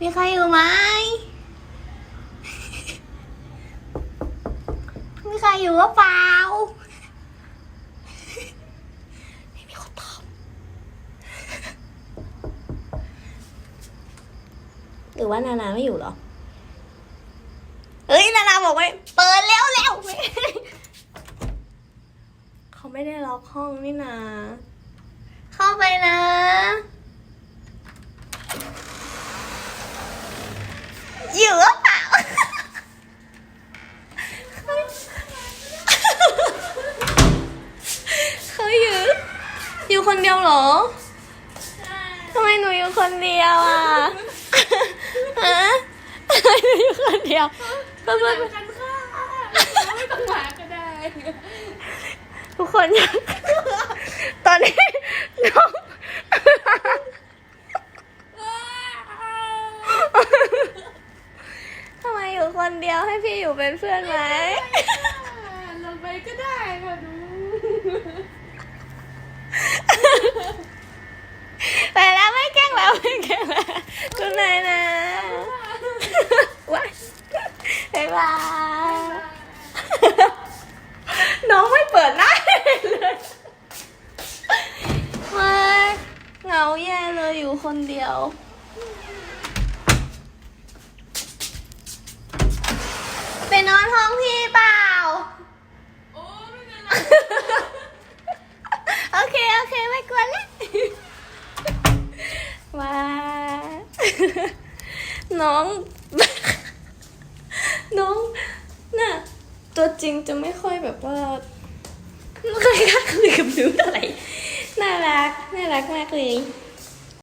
มีใครอยู่ไหม มีใครอยู่หรือเปล่า ไม่มีคนตอบ หรือว่านานาไม่อยู่เหรอเฮ้ยนานาบอกไว้เปิดแล้วแล้วเขาไม่ได้ล็อกห้องนี่นา เข้าไปนะ คนเดียวเหรอทำไมหนูอยู่คนเดียวอะฮะทำไมหนูอยู่คนเดียวเพื่อนกันค่ะไม่ต้องมาก็ได้ ทุกคนอยากตอนนี้น้องทำไมอยู่คนเดียวให้พี่อยู่เป็นเพื่อนไหมลงไปก็ได้ค่ะดู ไปแล้วไม่แกล้งแล้วไม่แกล้งแล้ว คุณนายนะว้ายบ๊ายบายน้องไม่เปิดหน้าให้เลยไม่เหงาแย่เลยอยู่คนเดียวไปนอนห้องพี่เปล่า โอ้ไม่เป็นไร โอเค โอเค ไม่กวนแล้วว้า น้อง น้องน่ะตัวจริงจะไม่ค่อยแบบว่าไม่ค่อยกล้าคุยกับหนูเท่าไหร่น่ารัก น่ารักมากเลย